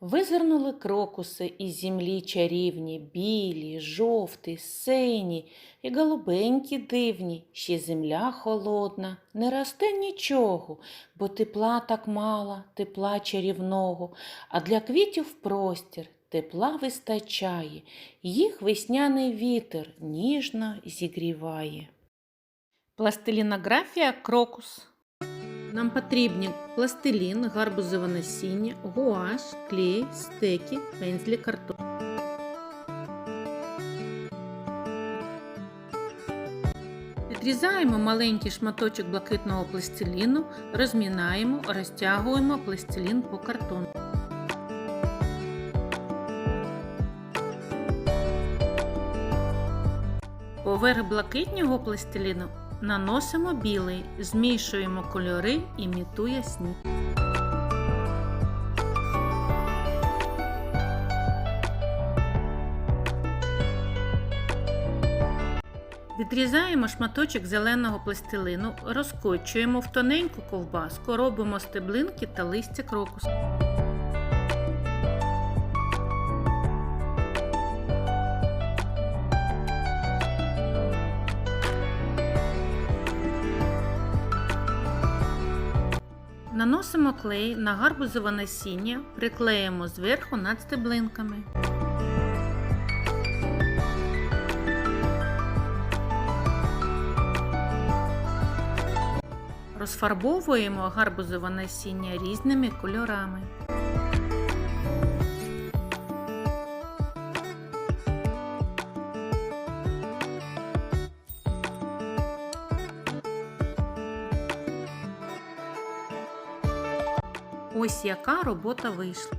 Визирнули крокуси із землі чарівні, білі, жовті, сині і голубенькі дивні. Ще земля холодна, не росте нічого, бо тепла так мало, тепла чарівного, а для квітів простір тепла вистачає, їх весняний вітер ніжно зігріває. Пластилінографія крокус. Нам потрібні пластилін, гарбузове насіння, гуаш, клей, стеки, пензлі, картон. Відрізаємо маленький шматочок блакитного пластиліну, розмінаємо, розтягуємо пластилін по картону. Поверх блакитнього пластиліну наносимо білий, змішуємо кольори, імітує сніг. Відрізаємо шматочок зеленого пластилину, розкочуємо в тоненьку ковбаску, робимо стеблинки та листя крокусу. Наносимо клей на гарбузове насіння, приклеїмо зверху над стеблинками. Розфарбовуємо гарбузове насіння різними кольорами. Ось яка робота вийшла.